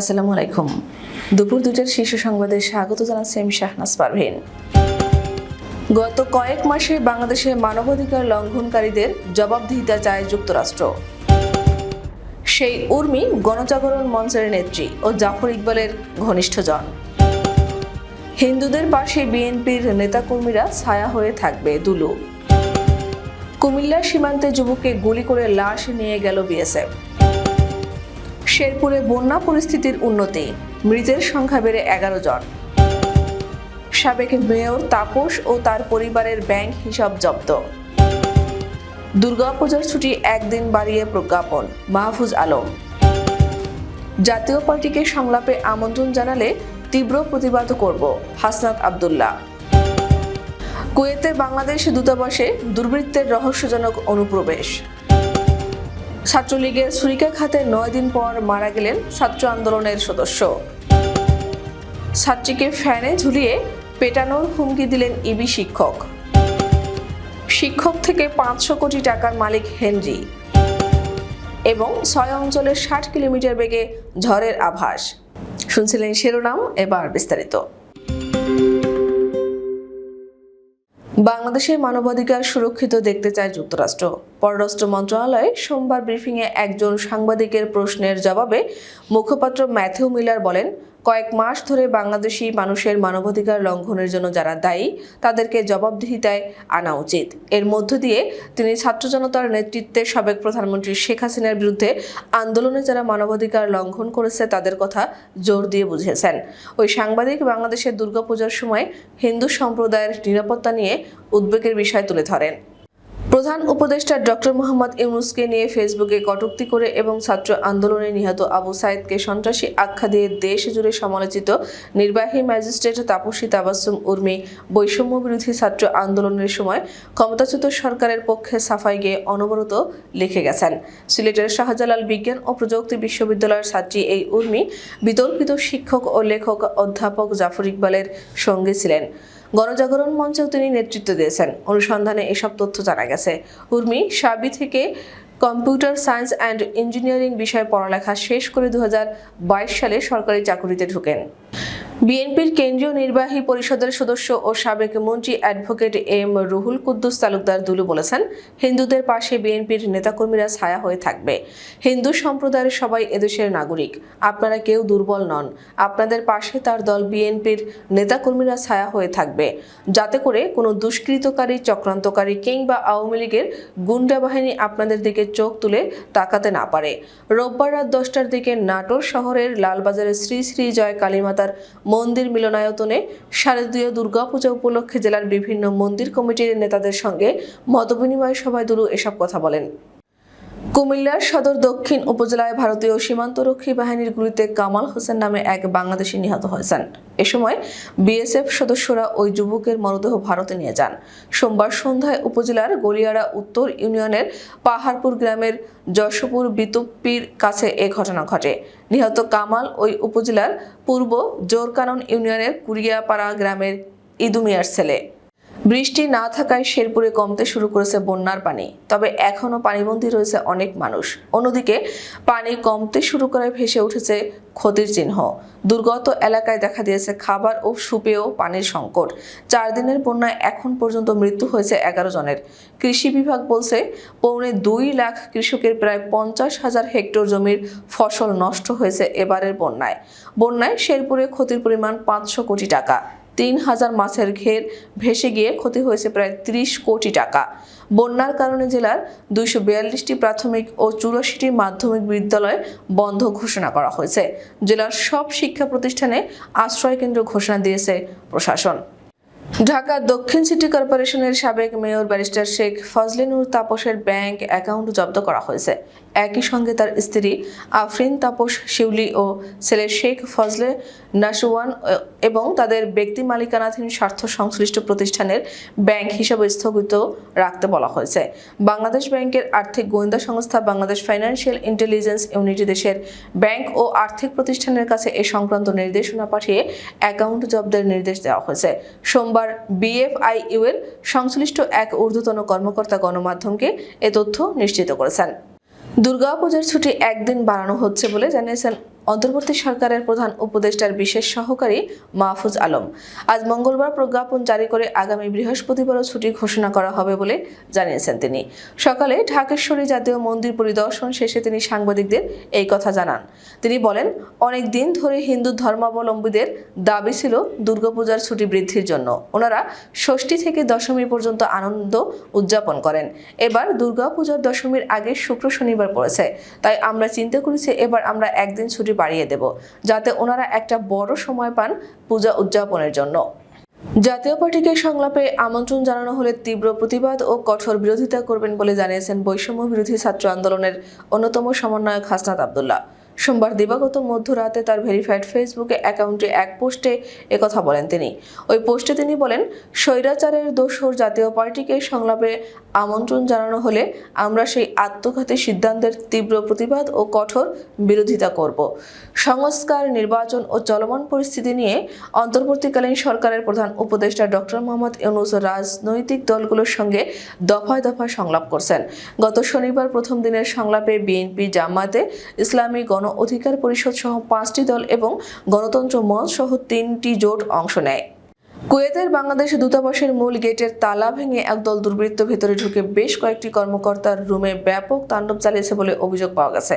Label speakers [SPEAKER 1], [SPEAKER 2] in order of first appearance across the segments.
[SPEAKER 1] আসসালামু আলাইকুম। দুপুর দুটার শীর্ষ সংবাদে স্বাগত জানাচ্ছি আমি শাহনাজ পারভিন। গত কয়েক মাসে বাংলাদেশে মানবাধিকার লঙ্ঘনকারীদের জবাবদিহিতা চায় যুক্তরাষ্ট্র। সেই উর্মি গণজাগরণ মঞ্চের নেত্রী ও জাফর ইকবালের ঘনিষ্ঠজন হিন্দুদের পাশে বিএনপির নেতাকর্মীরা ছায়া হয়ে থাকবে দুলু। কুমিল্লা সীমান্তে যুবককে গুলি করে লাশ নিয়ে গেল বিএসএফ। শেরপুরে বন্যা পরিস্থিতির উন্নতি। মৃতের সংখ্যা বেড়ে এগারো জন। সাবেক মেয়র তাপস ও তার পরিবারের ব্যাংক হিসাব জব্দ। দুর্গাপূজার ছুটি একদিন বাড়িয়ে প্রজ্ঞাপন, মাহফুজ আলম। জাতীয় পার্টিকে সংলাপে আমন্ত্রণ জানালে তীব্র প্রতিবাদ করব হাসনাত আবদুল্লাহ। কুয়েতে বাংলাদেশ দূতাবাসে দুর্বৃত্তের রহস্যজনক অনুপ্রবেশ। ছাত্রলীগের ছুরিকাঘাতে নয় দিন পর মারা গেলেন ছাত্র আন্দোলনের সদস্য। ছাত্রীকে ফ্যানে ঝুলিয়ে পেটানোর হুমকি দিলেন ইবি শিক্ষক। শিক্ষক থেকে পাঁচশো কোটি টাকার মালিক হেনরি এবং ছয় অঞ্চলের ষাট কিলোমিটার বেগে ঝড়ের আভাস। শুনছিলেন শিরোনাম, এবার বিস্তারিত। বাংলাদেশের মানবাধিকার সুরক্ষিত দেখতে চায় যুক্তরাষ্ট্র। পররাষ্ট্র মন্ত্রণালয়ে সোমবার ব্রিফিংয়ে একজন সাংবাদিকের প্রশ্নের জবাবে মুখপাত্র ম্যাথিউ মিলার বলেন কয়েক মাস ধরে বাংলাদেশি মানুষের মানবাধিকার লঙ্ঘনের জন্য যারা দায়ী, তাদেরকে জবাবদিহিতায় আনা উচিত। এর মধ্য দিয়ে তিনি ছাত্র জনতার নেতৃত্বে সাবেক প্রধানমন্ত্রী শেখ হাসিনার বিরুদ্ধে আন্দোলনে যারা মানবাধিকার লঙ্ঘন করেছে, তাদের কথা জোর দিয়ে বুঝিয়েছেন ওই সাংবাদিক বাংলাদেশের দুর্গাপূজার সময় হিন্দু সম্প্রদায়ের নিরাপত্তা নিয়ে উদ্বেগের বিষয় তুলে ধরেন। প্রধান উপদেষ্টা ডক্টর মোহাম্মদ ইউনুসকে নিয়ে ফেসবুকে কটুক্তি করে এবং ছাত্র আন্দোলনে নিহত আবু সাইদকে সন্ত্রাসী আখ্যা দিয়ে দেশ জুড়ে সমালোচিত নির্বাহী ম্যাজিস্ট্রেট তাপসী তাবাসুম উর্মি বৈষম্য বিরোধী ছাত্র আন্দোলনের সময় ক্ষমতাচ্যুত সরকারের পক্ষে সাফাই গিয়ে অনবরত লিখে গেছেন। সিলেটের শাহজালাল বিজ্ঞান ও প্রযুক্তি বিশ্ববিদ্যালয়ের ছাত্রী এই উর্মি বিতর্কিত শিক্ষক ও লেখক অধ্যাপক জাফর ইকবালের সঙ্গে ছিলেন। গণজাগরণ মঞ্চেও তিনি নেতৃত্ব দিয়েছেন। অনুসন্ধানে এসব তথ্য জানা গেছে। উর্মি সাবি থেকে কম্পিউটার সায়েন্স অ্যান্ড ইঞ্জিনিয়ারিং বিষয়ে পড়ালেখা শেষ করে দু হাজার বাইশ সালে সরকারি চাকুরিতে ঢোকেন। বিএনপির কেন্দ্রীয় নির্বাহী পরিষদের সদস্য ও সাবেক মন্ত্রী অ্যাডভোকেট এম রুহুল কুদ্দুস তালুকদার দুলু বলেছেন, হিন্দুদের পাশে বিএনপির নেতাকর্মীরা ছায়া হয়ে থাকবে। হিন্দু সম্প্রদায়ের সবাই এদেশের নাগরিক। আপনারা কেউ দুর্বল নন। আপনাদের পাশে তার দল বিএনপির নেতাকর্মীরা ছায়া হয়ে থাকবে। যাতে করে কোনো দুষ্কৃতকারী, চক্রান্তকারী কিংবা আওয়ামী লীগের গুন্ডা বাহিনী আপনাদের দিকে চোখ তুলে তাকাতে না পারে। রোববার রাত দশটার দিকে নাটোর শহরের লালবাজারের শ্রী শ্রী জয় কালীমাতার মন্দির মিলনায়তনে শারদীয় দুর্গাপূজা উপলক্ষে জেলার বিভিন্ন মন্দির কমিটির নেতাদের সঙ্গে মতবিনিময় সভায় দুরু এসব কথা বলেন। কুমিল্লার সদর দক্ষিণ উপজেলায় ভারতীয় সীমান্তরক্ষী বাহিনীর গুলিতে কামাল হোসেন নামে এক বাংলাদেশি নিহত হয়েছেন। এ সময় বিএসএফ সদস্যরা ওই যুবকের মরদেহ ভারতে নিয়ে যান। সোমবার সন্ধ্যায় উপজেলার গলিয়ারা উত্তর ইউনিয়নের পাহাড়পুর গ্রামের যশোপুর বিতুপ্পির কাছে এ ঘটনা ঘটে। নিহত কামাল ওই উপজেলার পূর্ব জোরকানন ইউনিয়নের কুরিয়াপাড়া গ্রামের ইদুমিয়ার ছেলে। বৃষ্টি না থাকায় শেরপুরে কমতে শুরু করেছে বন্যার পানি। তবে এখনও পানিবন্দী রয়েছে অনেক মানুষ। অন্যদিকে, পানি কমতে শুরু করায় ভেসে উঠেছে ক্ষতির চিহ্ন। দুর্গত এলাকায় দেখা দিয়েছে খাবার ও সুপেয় পানির সংকট। চার দিনের বন্যায় এখন পর্যন্ত মৃত্যু হয়েছে এগারো জনের। কৃষি বিভাগ বলছে, পৌনে দুই লাখ কৃষকের প্রায় পঞ্চাশ হাজার হেক্টর জমির ফসল নষ্ট হয়েছে এবারের বন্যায়। বন্যায় শেরপুরে ক্ষতির পরিমাণ পাঁচশো কোটি টাকা। তিন হাজার মাছের ঘের ভেসে গিয়ে ক্ষতি হয়েছে প্রায় ত্রিশ কোটি টাকা। বন্যার কারণে জেলার দুইশো বিয়াল্লিশটি প্রাথমিক ও চুরাশিটি মাধ্যমিক বিদ্যালয় বন্ধ ঘোষণা করা হয়েছে। জেলার সব শিক্ষা প্রতিষ্ঠানে আশ্রয় কেন্দ্র ঘোষণা দিয়েছে প্রশাসন। ঢাকা দক্ষিণ সিটি কর্পোরেশনের সাবেক মেয়র ব্যারিস্টার শেখ ফজলিনুর তাপসের ব্যাংক অ্যাকাউন্ট জব্দ করা হয়েছে। একই সঙ্গে তার স্ত্রী আফরিন তাপস শিউলি ও ছেলে শেখ ফজলে নাসুয়ান এবং তাদের ব্যক্তি মালিকানাধীন স্বার্থ সংশ্লিষ্ট প্রতিষ্ঠানের ব্যাংক হিসাবে স্থগিত রাখতে বলা হয়েছে। বাংলাদেশ ব্যাংকের আর্থিক গোয়েন্দা সংস্থা বাংলাদেশ ফাইন্যান্সিয়াল ইন্টেলিজেন্স ইউনিটি দেশের ব্যাংক ও আর্থিক প্রতিষ্ঠানের কাছে এ সংক্রান্ত নির্দেশনা পাঠিয়ে অ্যাকাউন্ট জব্দের নির্দেশ দেওয়া হয়েছে। সোমবার বিএফআইইউ এর সংশ্লিষ্ট এক ঊর্ধ্বতন কর্মকর্তা গণমাধ্যমকে এ তথ্য নিশ্চিত করেছেন। দুর্গাপূজার ছুটি একদিন বাড়ানো হচ্ছে বলে জানিয়েছেন অন্তর্বর্তী সরকারের প্রধান উপদেষ্টার বিশেষ সহকারী মাহফুজ আলম। আজ মঙ্গলবার প্রজ্ঞাপন জারি করে আগামী বৃহস্পতিবারও ছুটি ঘোষণা করা হবে বলে জানিয়েছেন তিনি। সকালে ঢাকেশ্বরী জাতীয় মন্দির পরিদর্শন শেষে তিনি সাংবাদিকদের এই কথা জানান। তিনি বলেন, অনেক দিন ধরে হিন্দু ধর্মাবলম্বীদের দাবি ছিল দুর্গাপূজার ছুটি বৃদ্ধির জন্য। ওনারা ষষ্ঠী থেকে দশমী পর্যন্ত আনন্দ উদযাপন করেন। এবার দুর্গাপূজার দশমীর আগে শুক্র শনিবার পড়েছে। তাই আমরা চিন্তা করেছি, এবার আমরা একদিন ছুটি বাড়িয়ে দেব, যাতে ওনারা একটা বড় সময় পান পূজা উদযাপনের জন্য। জাতীয় পার্টিকে সংলাপে আমন্ত্রণ জানানো হলে তীব্র প্রতিবাদ ও কঠোর বিরোধিতা করবেন বলে জানিয়েছেন বৈষম্য বিরোধী ছাত্র আন্দোলনের অন্যতম সমন্বয়ক হাসনাত আবদুল্লাহ। সোমবার দিবাগত মধ্যরাতে তার ভেরিফাইড ফেসবুকে অ্যাকাউন্টে এক পোস্টে একথা বলেন তিনি। ওই পোস্টে তিনি বলেন, স্বৈরাচারের দোসর জাতীয় পার্টিকে সংলাপে আমন্ত্রণ জানানো হলে আমরা সেই আত্মঘাতী সিদ্ধান্তের তীব্র প্রতিবাদ ও কঠোর বিরোধিতা করব। সংস্কার, নির্বাচন ও চলমান পরিস্থিতি নিয়ে অন্তর্বর্তীকালীন সরকারের প্রধান উপদেষ্টা ডক্টর মোহাম্মদ ইউনুস রাজনৈতিক দলগুলোর সঙ্গে দফায় দফায় সংলাপ করছেন। গত শনিবার প্রথম দিনের সংলাপে বিএনপি জামাতে ইসলামী গণ অধিকার পরিষদ সহ পাঁচটি দল এবং গণতন্ত্র মঞ্চ সহ তিনটি জোট অংশ নেয়। কুয়েতের বাংলাদেশ দূতাবাসের মূল গেটের তালা ভেঙে একদল দুর্বৃত্ত ভেতরে ঢুকে বেশ কয়েকটি কর্মকর্তার রুমে ব্যাপক তাণ্ডব চালিয়েছে বলে অভিযোগ পাওয়া গেছে।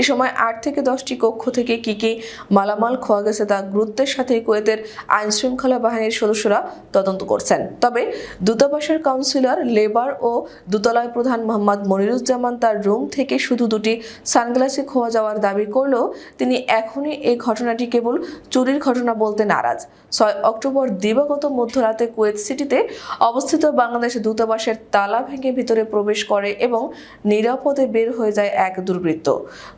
[SPEAKER 1] এ সময় আট থেকে দশটি কক্ষ থেকে কি কি মালামাল খোয়া গেছে তা গুরুত্বের সাথে কুয়েতের আইন শৃঙ্খলা বাহিনীর সদস্যরা তদন্ত করছেন। তবে দূতাবাসের কাউন্সিলর, লেবার ও দূতালয় প্রধান মোহাম্মদ মনিরুজ্জামান তার রুম থেকে শুধু দুটি সানগ্লাসে খোয়া যাওয়ার দাবি করলেও তিনি এখনই এই ঘটনাটি কেবল চুরির ঘটনা বলতে নারাজ। ছয় অক্টোবর দিবাগত মধ্যরাতে কুয়েত সিটিতে অবস্থিত বাংলাদেশ দূতাবাসের তালা ভেঙে ভিতরে প্রবেশ করে এবং নিরাপদে বের হয়ে যায় এক দুর্বৃত্ত।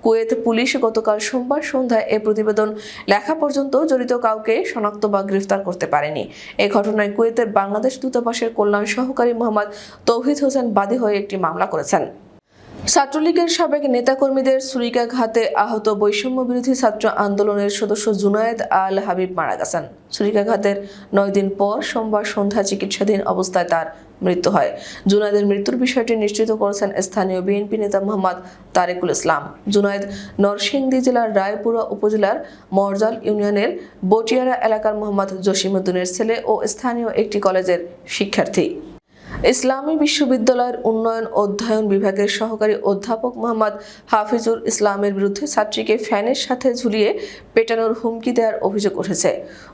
[SPEAKER 1] কুয়েত পুলিশ গতকাল সোমবার সন্ধ্যায় এ প্রতিবেদন লেখা পর্যন্ত জড়িত কাউকে শনাক্ত বা গ্রেফতার করতে পারেনি। এ ঘটনায় কুয়েতের বাংলাদেশ দূতাবাসের কল্যাণ সহকারী মোহাম্মদ তৌহিদ হোসেন বাদী হয়ে একটি মামলা করেছেন। ছাত্রলীগের সাবেক নেতাকর্মীদের ছুরিকাঘাতে আহত বৈষম্য বিরোধী ছাত্র আন্দোলনের সদস্য জুনায়েদ আল হাবিব মারা গেছেন। ছুরিকাঘাতের নয় দিন পর সোমবার সন্ধ্যা চিকিৎসাধীন অবস্থায় তার মৃত্যু হয়। জুনায়েদের মৃত্যুর বিষয়টি নিশ্চিত করেছেন স্থানীয় বিএনপি নেতা মোহাম্মদ তারেকুল ইসলাম। জুনায়েদ নরসিংদী জেলার রায়পুরা উপজেলার মরজাল ইউনিয়নের বটিয়ারা এলাকার মোহাম্মদ জসিমুদ্দিনের ছেলে ও স্থানীয় একটি কলেজের শিক্ষার্থী। ইসলামী বিশ্ববিদ্যালয়ের উন্নয়ন অধ্যয়ন বিভাগের সহকারী অধ্যাপক মোহাম্মদ হাফিজুল ইসলামের বিরুদ্ধে ছাত্রীকে ফ্যানের সাথে ঝুলিয়ে পেটানোর হুমকি দেওয়ার অভিযোগ উঠেছে।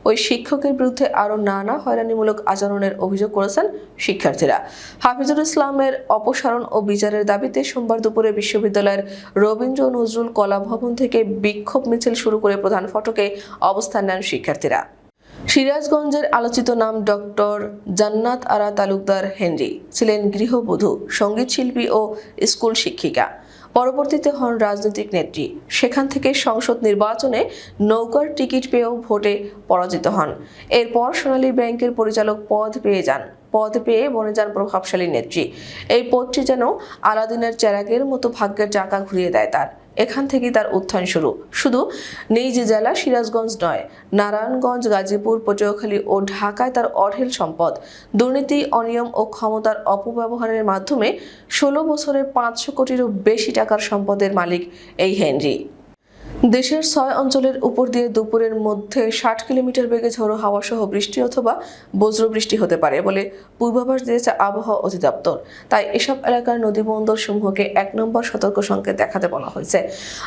[SPEAKER 1] ওই শিক্ষকের বিরুদ্ধে আরও নানা হয়রানিমূলক আচরণের অভিযোগ করেছেন শিক্ষার্থীরা। হাফিজুল ইসলামের অপসারণ ও বিচারের দাবিতে সোমবার দুপুরে বিশ্ববিদ্যালয়ের রবীন্দ্র নজরুল কলা ভবন থেকে বিক্ষোভ মিছিল শুরু করে প্রধান ফটকে অবস্থান নেন শিক্ষার্থীরা। সিরাজগঞ্জের আলোচিত নাম ডক্টর জান্নাত আরা তালুকদার হেনরি ছিলেন গৃহবধূ, সংগীত শিল্পী ও স্কুল শিক্ষিকা। পরবর্তীতে হন রাজনৈতিক নেত্রী। সেখান থেকে সংসদ নির্বাচনে নৌকার টিকিট পেয়েও ভোটে পরাজিত হন। এরপর সোনালী ব্যাংকের পরিচালক পদ পেয়ে যান। পদ পেয়ে বনে যান প্রভাবশালী নেত্রী। এই পদটি যেন আলাদিনের চেরাগের মতো ভাগ্যের চাকা ঘুরিয়ে দেয় তার। এখান থেকেই তার উত্থান শুরু। শুধু নিজ জেলা সিরাজগঞ্জ নয়, নারায়ণগঞ্জ, গাজীপুর, পটুয়াখালী ও ঢাকায় তার অঢেল সম্পদ। দুর্নীতি, অনিয়ম ও ক্ষমতার অপব্যবহারের মাধ্যমে ষোলো বছরে পাঁচশো কোটিরও বেশি টাকার সম্পদের মালিক এই হেনরি। দেশের ছয় অঞ্চলের উপর দিয়ে দুপুরের মধ্যে ষাট কিলোমিটার বেগে ঝোড়ো হাওয়া সহ বৃষ্টি অথবা বজ্রবৃষ্টি হতে পারে বলে পূর্বাভাস দিয়েছে আবহাওয়া অধিদপ্তর। তাই এসব এলাকার নদীবন্দর সমূহকে এক নম্বর সতর্ক সংকেত দেখাতে বলা হয়েছে।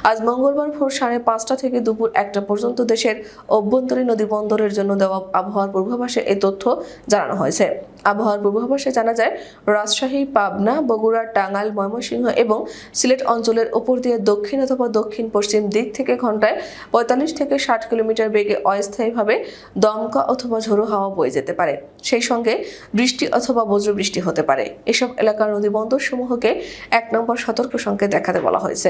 [SPEAKER 1] আজ মঙ্গলবার ভোর সাড়ে পাঁচটা থেকে দুপুর একটা পর্যন্ত দেশের অভ্যন্তরীণ নদীবন্দরের জন্য দেওয়া আবহাওয়ার পূর্বাভাসে এই তথ্য জানানো হয়েছে। আবহাওয়ার পূর্বাভাসে জানা যায়, রাজশাহী, পাবনা, বগুড়া, টাঙ্গাইল, ময়মনসিংহ এবং সিলেট অঞ্চলের উপর দিয়ে দক্ষিণ অথবা দক্ষিণ পশ্চিম দিক থেকে ঘন্টায় পঁয়তাল্লিশ থেকে ষাট কিলোমিটার বেগে অস্থায়ীভাবে দমকা অথবা ঝোড়ো হাওয়া বয়ে যেতে পারে। সেই সঙ্গে বৃষ্টি অথবা বজ্রবৃষ্টি হতে পারে। এসব এলাকার নদীবন্দর সমূহকে এক নম্বর সতর্ক সংকেত দেখাতে বলা হয়েছে।